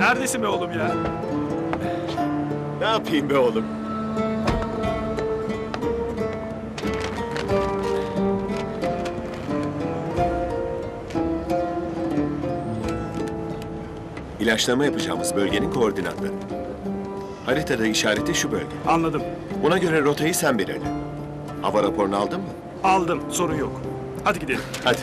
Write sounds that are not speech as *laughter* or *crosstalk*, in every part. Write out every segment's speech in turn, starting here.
Neredesin be oğlum ya? Ne yapayım be oğlum? İlaçlama yapacağımız bölgenin koordinatları. Haritada işareti şu bölge. Anladım. Buna göre rotayı sen belirle. Hava raporunu aldın mı? Aldım. Sorun yok. Hadi gidelim. Hadi.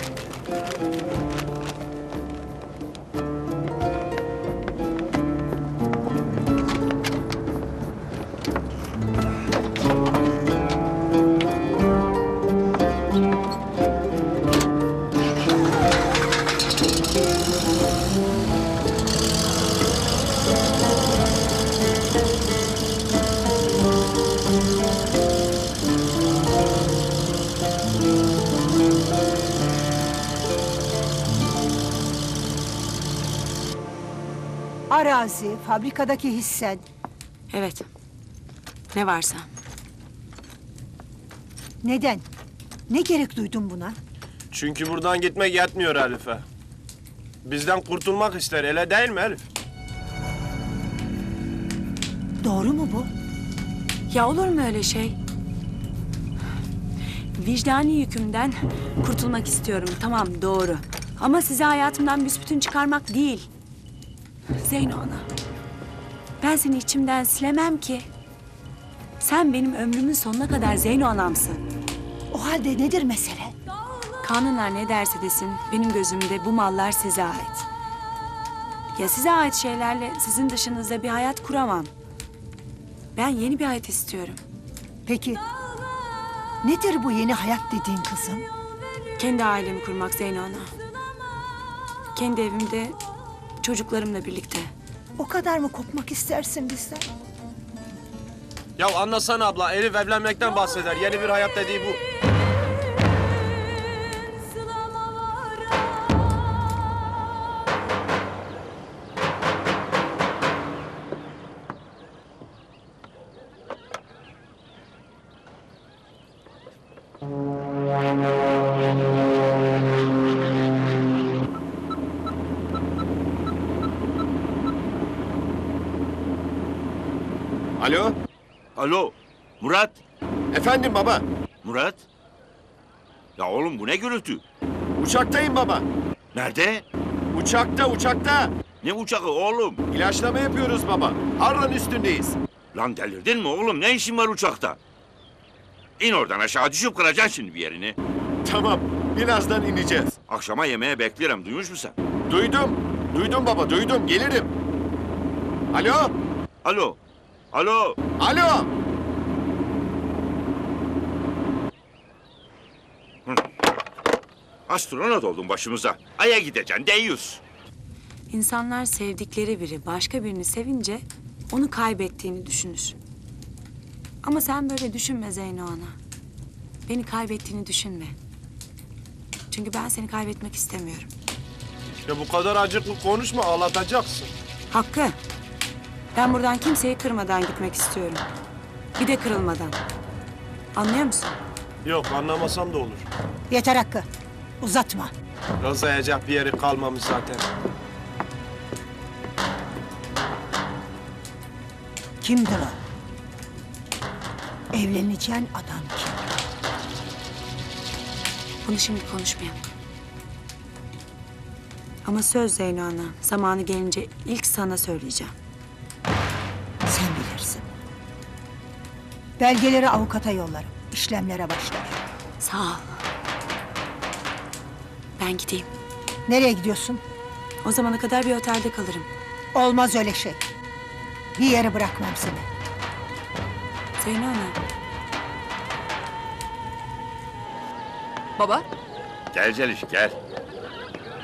Arazi, fabrikadaki hissen. Evet. Ne varsa. Neden? Ne gerek duydun buna? Çünkü buradan gitmek yetmiyor Elif'e. Bizden kurtulmak ister, öyle değil mi Elif? Doğru mu bu? Ya olur mu öyle şey? Vicdani yükümden kurtulmak istiyorum. Tamam doğru. Ama size hayatımdan büsbütün çıkarmak değil. Zeyno ana. Ben seni içimden silemem ki. Sen benim ömrümün sonuna kadar Zeyno anamsın. O halde nedir mesele? Kanunlar ne derse desin benim gözümde bu mallar size ait. Ya size ait şeylerle sizin dışınızda bir hayat kuramam. Ben yeni bir hayat istiyorum. Peki nedir bu yeni hayat dediğin kızım? Kendi ailemi kurmak Zeyno ana. Kendi evimde çocuklarımla birlikte. O kadar mı kopmak istersin bizden? Ya anlasana abla, Elif evlenmekten bahseder. Yeni bir hayat dediği bu. *laughs* Alo? Alo, Murat. Efendim baba. Murat. Ya oğlum bu ne gürültü? Uçaktayım baba. Nerede? Uçakta uçakta. Ne uçağı oğlum? İlaçlama yapıyoruz baba. Harran üstündeyiz. Lan delirdin mi oğlum? Ne işin var uçakta? İn oradan aşağı düşüp kıracaksın şimdi bir yerini. Tamam. Birazdan ineceğiz. Akşama yemeğe beklerim. Duymuş musun sen? Duydum. Duydum baba duydum. Gelirim. Alo? Alo. Alo. Alo? Astronot oldun başımıza. Ay'a gideceksin. Deyyus. İnsanlar sevdikleri biri başka birini sevince onu kaybettiğini düşünür. Ama sen böyle düşünme Zeyno ana. Beni kaybettiğini düşünme. Çünkü ben seni kaybetmek istemiyorum. Ya bu kadar acıklı konuşma, ağlatacaksın. Hakkı. Ben buradan kimseyi kırmadan gitmek istiyorum. Bir de kırılmadan. Anlıyor musun? Yok, anlamasam da olur. Yeter Hakkı. Uzatma. Rozayacak bir yeri kalmamış zaten. Kimdir o? Evleneceğin adam kim? Bunu şimdi konuşmayalım. Ama söz Zeyno ana. Zamanı gelince ilk sana söyleyeceğim. Belgeleri avukata yollarım. İşlemlere başlar. Sağ ol. Ben gideyim. Nereye gidiyorsun? O zamana kadar bir otelde kalırım. Olmaz öyle şey. Bir yere bırakmam seni. Zeyno ana. Baba, Gel Zeliş gel.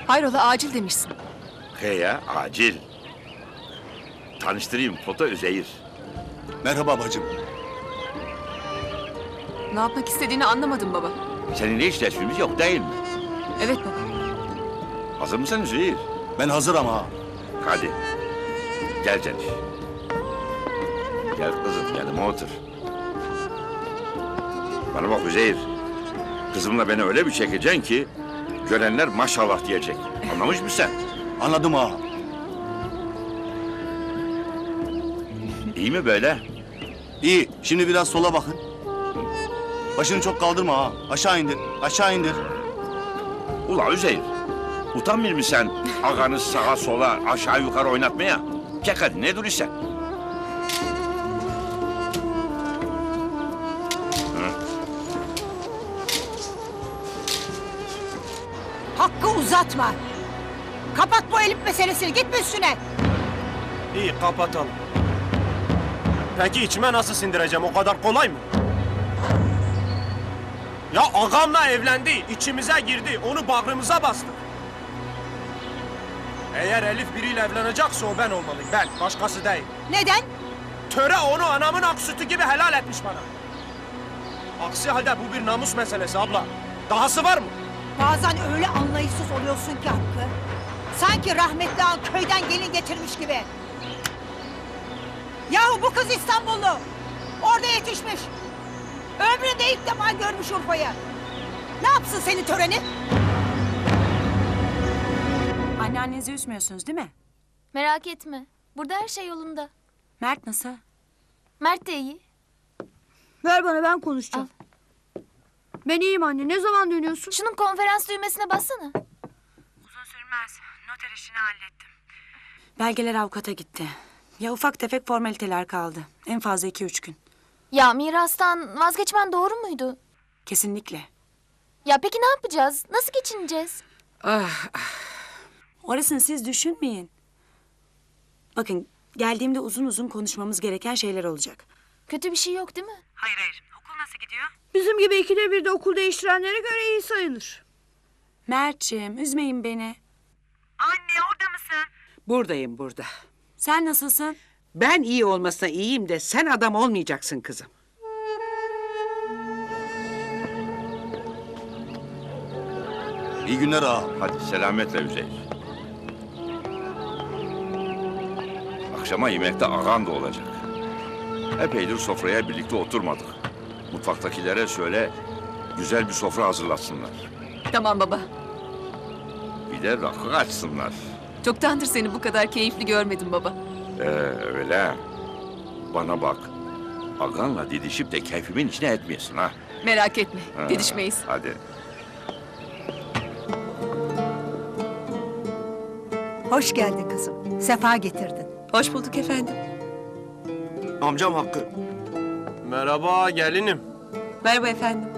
hayrola acil demişsin. He ya acil. Tanıştırayım Foto Özeyir. Merhaba bacım. Ne yapmak istediğini anlamadım baba. Senin hiç resmimiz yok değil mi? Evet baba. Hazır mısın Özeyir? Ben hazırım ha. Hadi. Gel Zeliş. Gel kızım yanıma otur. Bana bak Üzeyir. Kızımla beni öyle bir çekeceksin ki görenler maşallah diyecek. Anlamış mısın sen? Anladım ağa. İyi mi böyle? İyi. Şimdi biraz sola bakın. Başını çok kaldırma ağa. Aşağı indir. Aşağı indir. Ula Üzeyir. Utanmıyor musun sen ağanı sağa sola aşağı yukarı oynatmaya? Çek hadi ne duruyorsun sen? Hakkı uzatma. Kapat bu Elif meselesini. Gitme üstüne. İyi kapatalım. Peki içime nasıl sindireceğim? O kadar kolay mı? Ya ağamla evlendi, içimize girdi, onu bağrımıza bastı. Eğer Elif biriyle evlenecekse o ben olmalıyım. Ben, başkası değil. Neden? Töre onu anamın ak sütü gibi helal etmiş bana. Aksi halde bu bir namus meselesi abla. Dahası var mı? Bazen öyle anlayışsız oluyorsun ki Hakkı. Sanki rahmetli ağam köyden gelin getirmiş gibi. Yahu bu kız İstanbullu. Orada yetişmiş. Ömründe ilk defa görmüş Urfa'yı. Ne yapsın senin töreni? Anneannenizi üzmüyorsunuz değil mi? Merak etme. Burada her şey yolunda. Mert nasıl? Mert de iyi. Ver bana ben konuşacağım. Ben iyiyim anne. Ne zaman dönüyorsun? Şunun konferans düğmesine bassana. Uzun sürmez. Noter işini hallettim. Belgeler avukata gitti. Ya ufak tefek formaliteler kaldı. En fazla iki üç gün. Ya mirastan vazgeçmen doğru muydu? Kesinlikle. Ya peki ne yapacağız? Nasıl geçineceğiz? Orasını siz düşünmeyin. Bakın geldiğimde uzun uzun konuşmamız gereken şeyler olacak. Kötü bir şey yok değil mi? Hayır hayır. Okul nasıl gidiyor? Bizim gibi ikide bir de okul değiştirenlere göre iyi sayılır. Mert'ciğim üzmeyin beni. Buradayım burada. Sen nasılsın? Ben iyi olmasına iyiyim de sen adam olmayacaksın kızım. İyi günler ağa. Hadi selametle Üzeyir. Akşama yemekte ağan da olacak. Epeydir sofraya birlikte oturmadık. Mutfaktakilere söyle güzel bir sofra hazırlatsınlar. Tamam baba. Bir de rakı açsınlar. Çoktandır seni bu kadar keyifli görmedim baba. Ee, öyle. Bana bak. Ağanla didişip de keyfimin içine etmeyesin ha. Merak etme. Ha, Didişmeyiz. Hadi. Hoş geldin kızım. Sefa getirdin. Hoş bulduk efendim. Amcam Hakkı. Merhaba gelinim. Merhaba efendim.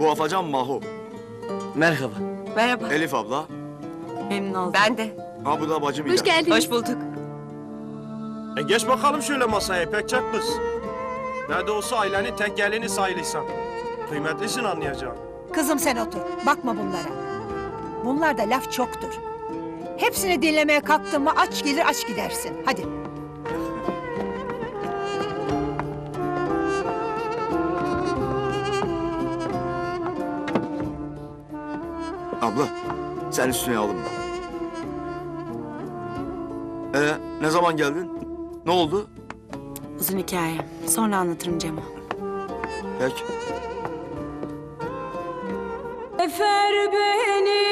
Bu afacan Maho. Merhaba. Merhaba. Elif abla. Memnun oldum. Ben de. Ha bu da bacım İrem. geldin. Hoş bulduk. E geç bakalım şöyle masaya pekçek kız. Ne de olsa ailenin tek gelini sayılırsan. Kıymetlisin anlayacağım. Kızım sen otur. Bakma bunlara. Bunlarda laf çoktur. Hepsini dinlemeye kalktın mı aç gelir aç gidersin. Hadi. Abla sen üstüne alınma. Ee, ne zaman geldin? Ne oldu? Uzun hikaye. Sonra anlatırım Cemo. Peki. Efer beni